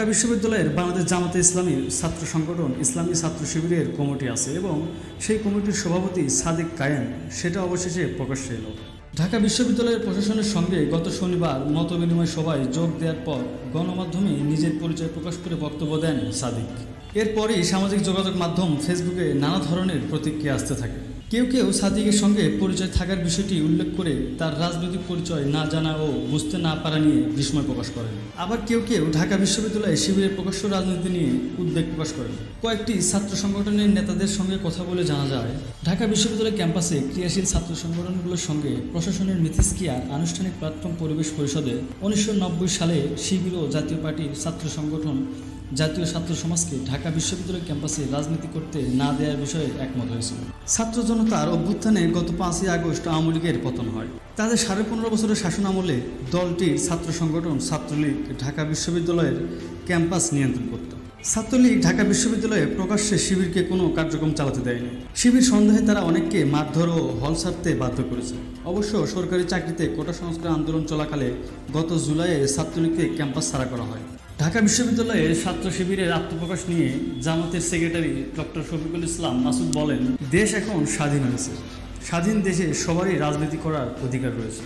ঢাকা বিশ্ববিদ্যালয়ের বাংলাদেশ জামাতে ইসলামী ছাত্র সংগঠন ইসলামী ছাত্র শিবিরের কমিটি আছে এবং সেই কমিটির সভাপতি সাদিক কায়েম, সেটা অবশেষে প্রকাশ্যে এলো। ঢাকা বিশ্ববিদ্যালয়ের প্রশাসনের সঙ্গে গত শনিবার মত বিনিময় সভায় যোগ দেওয়ার পর গণমাধ্যমে নিজের পরিচয় প্রকাশ করে বক্তব্য দেন সাদিক। এরপরই সামাজিক যোগাযোগ মাধ্যম ফেসবুকে নানা ধরনের প্রতিক্রিয়া আসতে থাকে। কেউ কেউ সাদিকের সঙ্গে পরিচয় থাকার বিষয়টি উল্লেখ করে তার রাজনৈতিক পরিচয় না জানা ও বুঝতে না পারা নিয়ে বিস্ময় প্রকাশ করেন। আবার কেউ কেউ ঢাকা বিশ্ববিদ্যালয়ে শিবিরের প্রকাশ্য রাজনীতি নিয়ে উদ্বেগ প্রকাশ করেন। কয়েকটি ছাত্র সংগঠনের নেতাদের সঙ্গে কথা বলে জানা যায়, ঢাকা বিশ্ববিদ্যালয় ক্যাম্পাসে ক্রিয়াশীল ছাত্র সংগঠনগুলোর সঙ্গে প্রশাসনের মিথিস্কিয়ার আনুষ্ঠানিক প্ল্যাটফর্ম পরিবেশ পরিষদে উনিশশো নব্বই সালে শিবির ও জাতীয় পার্টির ছাত্র সংগঠন জাতীয় ছাত্র সমাজকে ঢাকা বিশ্ববিদ্যালয় ক্যাম্পাসে রাজনীতি করতে না দেওয়ার বিষয়ে একমত হয়েছিল। ছাত্র জনতার অভ্যুত্থানে গত পাঁচই আগস্ট আওয়ামী লীগের পতন হয়। তাদের সাড়ে পনেরো বছরের শাসন আমলে দলটির ছাত্র সংগঠন ছাত্রলীগ ঢাকা বিশ্ববিদ্যালয়ের ক্যাম্পাস নিয়ন্ত্রণ করত। ছাত্রলীগ ঢাকা বিশ্ববিদ্যালয়ে প্রকাশ্যে শিবিরকে কোনো কার্যক্রম চালাতে দেয়নি। শিবির সন্দেহে তারা অনেককে মারধর ও হল ছাড়তে বাধ্য করেছে। অবশ্য সরকারি চাকরিতে কোটা সংস্কার আন্দোলন চলাকালে গত জুলাইয়ে ছাত্রলীগকে ক্যাম্পাস ছাড়া করা হয়। ঢাকা বিশ্ববিদ্যালয়ে ছাত্র শিবিরের আত্মপ্রকাশ নিয়ে জামাতের সেক্রেটারি ডক্টর শফিকুল ইসলাম মাসুদ বলেন, দেশ এখন স্বাধীন হয়েছে। স্বাধীন দেশে সবারই রাজনীতি করার অধিকার রয়েছে।